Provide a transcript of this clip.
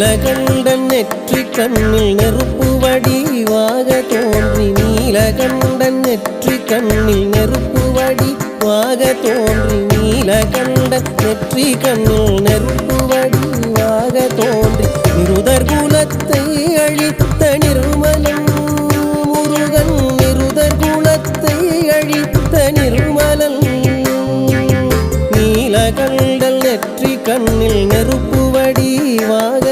நீலகண்டன் நெற்றி கண்ணில் நெருப்பு வடிவாக தோன்றி நீலகண்டன் நெற்றி கண்ணில் நெருப்பு வடிவாக தோன்றி நீலகண்டன் நெற்றி கண்ணில் நெருப்பு வடிவாக தோன்றி நிருதர் குலத்தை அழித்த நிர்மலன் முருகன் நிருதர் குலத்தை அழித்த நிர்மலன் நீலகண்டல் நெற்றி கண்ணில் நெருப்பு வடிவாக